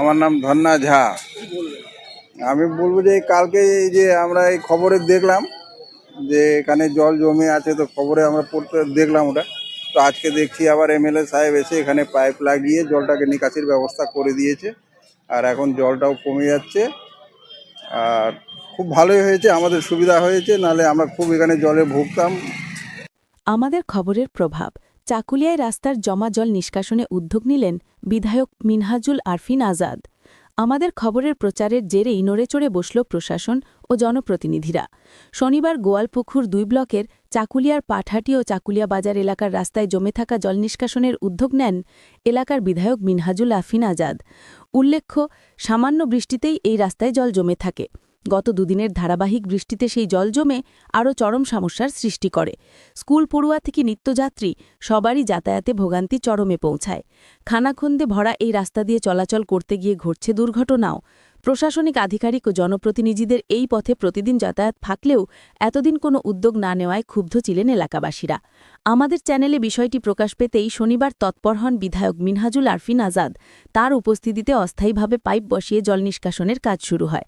আমার নাম ধন্না ঝা। আমি বলব যে কালকে এই যে আমরা এই খবরে দেখলাম যে এখানে জল জমে আছে, তো খবরে আমরা পড়তে দেখলাম ওটা। তো আজকে দেখছি আবার এমএলএ সাহেব এসে এখানে পাইপ লাগিয়ে জলটাকে নিকাশির ব্যবস্থা করে দিয়েছে। আর এখন জলটাও কমে যাচ্ছে। আর খুব ভালোই হয়েছে, আমাদের সুবিধা হয়েছে, নাহলে আমরা খুব এখানে জলে ভুগতাম। আমাদের খবরের প্রভাব চাকুলিয়ায় রাস্তার জমা জল নিষ্কাশনে উদ্যোগ নিলেন বিধায়ক মিনহাজুল আরফিন আজাদ। আমাদের খবরের প্রচারের জেরেই নড়েচড়ে বসল প্রশাসন ও জনপ্রতিনিধিরা। শনিবার গোয়ালপুকুর দুই ব্লকের চাকুলিয়ার পাঠাটি ও চাকুলিয়া বাজার এলাকার রাস্তায় জমে থাকা জল নিষ্কাশনের উদ্যোগ নেন এলাকার বিধায়ক মিনহাজুল আরফিন আজাদ। উল্লেখ্য, সামান্য বৃষ্টিতেই এই রাস্তায় জল জমে থাকে। গত দুদিনের ধারাবাহিক বৃষ্টিতে সেই জল জমে আরও চরম সমস্যার সৃষ্টি করে। স্কুল পড়ুয়া থেকে নিত্যযাত্রী সবারই যাতায়াতে ভোগান্তি চরমে পৌঁছায়। খানাখন্দে ভরা এই রাস্তা দিয়ে চলাচল করতে গিয়ে ঘটছে দুর্ঘটনাও। প্রশাসনিক, আধিকারিক ও জনপ্রতিনিধিদের এই পথে প্রতিদিন যাতায়াত থাকলেও এতদিন কোনো উদ্যোগ না নেওয়ায় ক্ষুব্ধ ছিলেন এলাকাবাসীরা। আমাদের চ্যানেলে বিষয়টি প্রকাশ পেতেই শনিবার তৎপর হন বিধায়ক মিনহাজুল আরফিন আজাদ। তার উপস্থিতিতে অস্থায়ীভাবে পাইপ বসিয়ে জল নিষ্কাশনের কাজ শুরু হয়।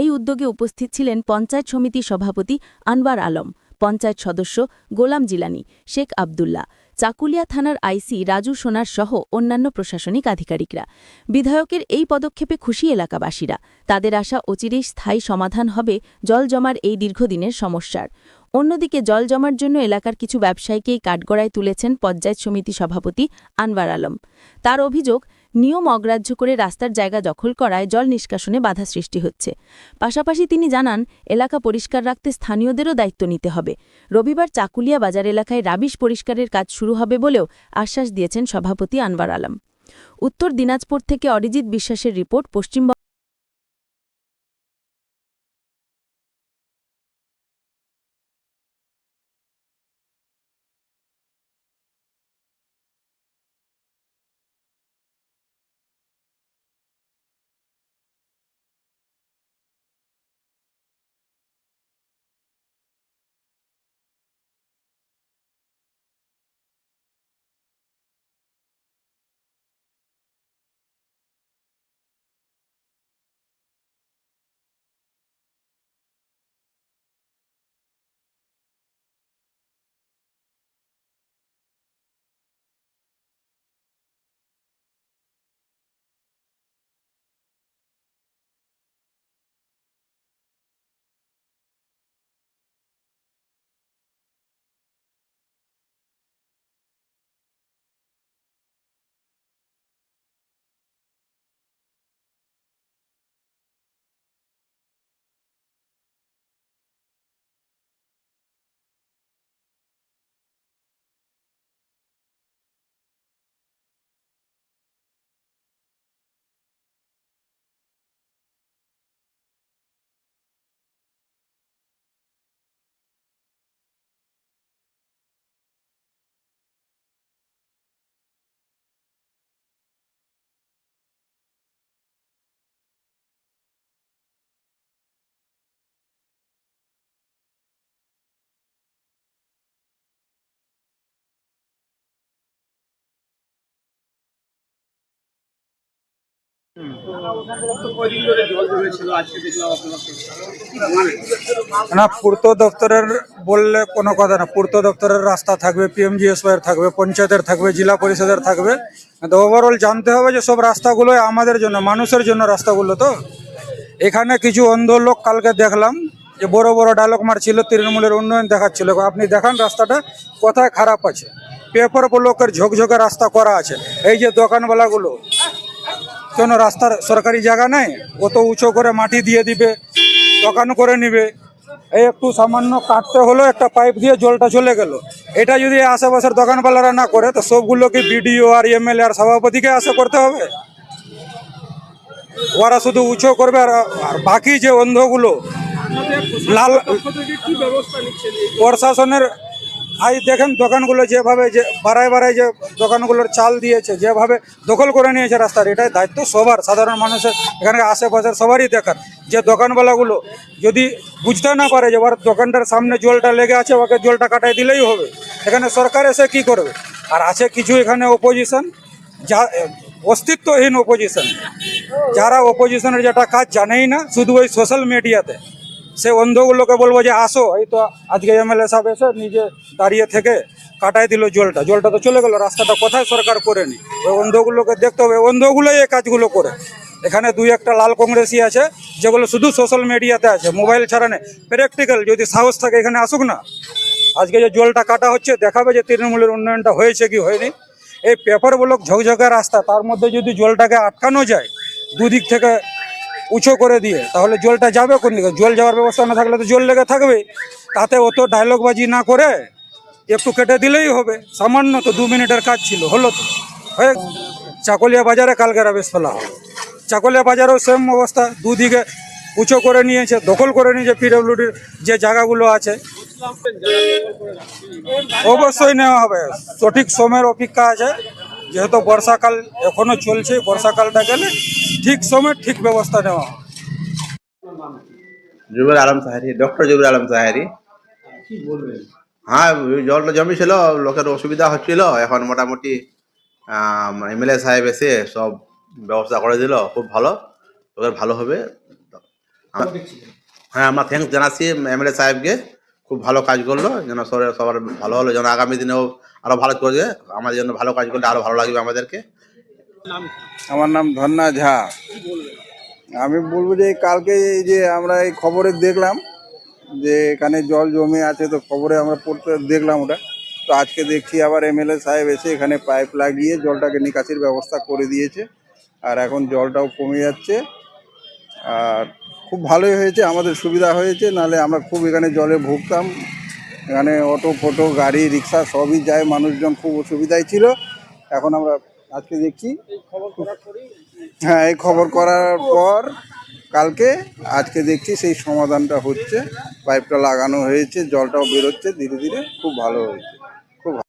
এই উদ্যোগে উপস্থিত ছিলেন পঞ্চায়েত সমিতি সভাপতি আনবার আলম, পঞ্চায়েত সদস্য গোলাম জিলানি, শেখ আবদুল্লাহ চাকুলিয়া থানার আইসি রাজু সোনার সহ অন্যান্য প্রশাসনিক আধিকারিকরা। বিধায়কের এই পদক্ষেপে খুশি এলাকাবাসীরা। তাদের আশা অচিরেই স্থায়ী সমাধান হবে, জল জমার এই দীর্ঘদিনের সমস্যার। অন্যদিকে জল জমার জন্য এলাকার কিছু ব্যবসায়ীকেই কাঠগড়ায় তুলেছেন পঞ্চায়েত সমিতি সভাপতি আনবার আলম। তার অভিযোগ নিয়ম অগ্রাহ্য করে রাস্তার জায়গা দখল করায় জল নিষ্কাশনে বাধা সৃষ্টি হচ্ছে। পাশাপাশি তিনি জানান, এলাকা পরিষ্কার রাখতে স্থানীয়দেরও দায়িত্ব নিতে হবে। রবিবার চাকুলিয়া বাজার এলাকায় রাবিশ পরিষ্কারের কাজ শুরু হবে বলেও আশ্বাস দিয়েছেন সভাপতি আনবার আলম। উত্তর দিনাজপুর থেকে অরিজিৎ বিশ্বাসের রিপোর্ট, পশ্চিমবঙ্গ না, পূর্ত দপ্তরের বললে কোনো কথা না। পূর্ত দপ্তরের রাস্তা থাকবে পিএমজিএসওয়াই এর থাকবে, পঞ্চায়েতের থাকবে, জেলা পরিষদের থাকবে। তো ওভারঅল জানতে হবে যে সব রাস্তাগুলো আমাদের জন্য, মানুষের জন্য রাস্তাগুলো তো। এখানে কিছু অন্ধ লোক কালকে দেখলাম, যে বড় বড় ডায়লগ মারছিল, তৃণমূলের উন্নয়ন দেখাচ্ছিল। আপনি দেখান রাস্তাটা, কোথায় খারাপ আছে। পেপার ব্লকের ঝোঁকঝোঁকে রাস্তা করা আছে। এই যে দোকানওয়ালাগুলো কোনো রাস্তার সরকারি জায়গা নেই? অত উঁচু করে মাটি দিয়ে দিবে? দোকান করে নিবে? এই একটু সামান্য কাটতে হলো একটা পাইপ দিয়ে জলটা চলে গেল। এটা যদি আশেপাশের দোকানওয়ালারা না করে তো সবগুলোকে বিডিও আর এমএলএ আর সভাপতিকে আশা করতে হবে। ওরা শুধু উঁচু করবে আর আর বাকি যে অন্ধগুলো লাল প্রশাসনের আই দেখেন দোকানগুলো যেভাবে যে বাড়ায় বাড়ায় যে দোকানগুলোর চাল দিয়েছে, যেভাবে দখল করে নিয়েছে রাস্তার, এটাই দায়িত্ব সবার, সাধারণ মানুষের, এখানে আশেপাশের সবারই দেখার। যে দোকানওয়ালাগুলো যদি বুঝতে না পারে যে ওর দোকানটার সামনে জলটা লেগে আছে, ওকে জলটা কাটাই দিলেই হবে, এখানে সরকার এসে কি করবে? আর আছে কিছু এখানে অপোজিশন যা, অস্তিত্বহীন অপোজিশন যারা অপোজিশনের যেটা কাজ জানেই না, শুধু ওই সোশ্যাল মিডিয়াতে সে অন্ধগুলোকে বলব যে আসো, এই তো আজকে এমএলএ সাহেব এসে নিজে দাঁড়িয়ে থেকে কাটাই দিল জলটা। জলটা তো চলে গেল, রাস্তাটা কোথায় সরকার করেনি? ওই অন্ধগুলোকে দেখতে হবে, অন্ধগুলোই এই কাজগুলো করে। এখানে দুই একটা লাল কংগ্রেসি আছে, যেগুলো শুধু সোশ্যাল মিডিয়াতে আছে মোবাইল ছাড়া নেই। প্র্যাকটিক্যাল যদি সাহস থাকে এখানে আসুক না। আজকে যে জলটা কাটা হচ্ছে, দেখাবে যে তৃণমূলের উন্নয়নটা হয়েছে কি হয়নি। এই পেপার ব্লক ঝকঝকা রাস্তা, তার মধ্যে যদি জলটাকে আটকানো যায়, দুদিক থেকে উঁচু করে দিয়ে, তাহলে জলটা যাবে কোন দিকে? জল যাওয়ার ব্যবস্থা না থাকলে তো জল লেগে থাকবে। তাতে অত ডায়লগবাজি না করে একটু কেটে দিলেই হবে। সামান্য তো দু মিনিটের কাজ ছিল, হলো তো। হয়ে চাকলিয়া বাজারে কালকে রাবেশ ফেলা হবে। চাকলিয়া বাজারেও সেম অবস্থা, দুদিকে উঁচু করে নিয়েছে, দখল করে নিয়েছে পিডব্লিউডির যে জায়গাগুলো আছে। অবশ্যই নেওয়া হবে। সঠিক সময়ের অপেক্ষা আছে। যেহেতু বর্ষাকাল এখনও চলছে বর্ষাকালটা গেলে ঠিক সময় ঠিক ব্যবস্থা নেওয়া হবে। জুবের আলম সাহারি ডক্টর জুবের আলম সাহারি। হ্যাঁ জলটা জমেছিল লোকের অসুবিধা হচ্ছিল এখন মোটামুটি এমএলএ সাহেব এসে সব ব্যবস্থা করে দিল খুব ভালো লোকের ভালো হবে। হ্যাঁ আমরা থ্যাংকস জানাচ্ছি এমএলএ সাহেবকে। খুব ভালো কাজ করল, যেন সবার সবার ভালো হলো, যেন আগামী দিনেও আরও ভালো করবে, আমাদের জন্য ভালো কাজ করলে আরও ভালো লাগবে আমাদেরকে। আমার নাম ধন্না ঝা। আমি বলব যে, কালকে এই যে আমরা এই খবরে দেখলাম যে, এখানে জল জমে আছে, তো খবরে আমরা পড়তে দেখলাম ওটা। তো আজকে দেখছি আবার এমএলএ সাহেব এসে এখানে পাইপ লাগিয়ে জলটাকে নিকাশির ব্যবস্থা করে দিয়েছে। আর এখন জলটাও কমে যাচ্ছে। আর খুব ভালোই হয়েছে, আমাদের সুবিধা হয়েছে নালে আমরা খুব এখানে জলে ভুগতাম। এখানে অটো, ফটো, গাড়ি, রিক্সা সবই যায়, মানুষজন খুব অসুবিধায় ছিল। এখন আমরা আজকে দেখছি। হ্যাঁ এই খবর করার পর কালকে আজকে দেখছি সেই সমাধানটা হচ্ছে। পাইপটা লাগানো হয়েছে, জলটাও বেরোচ্ছে, ধীরে ধীরে খুব ভালো হয়েছে।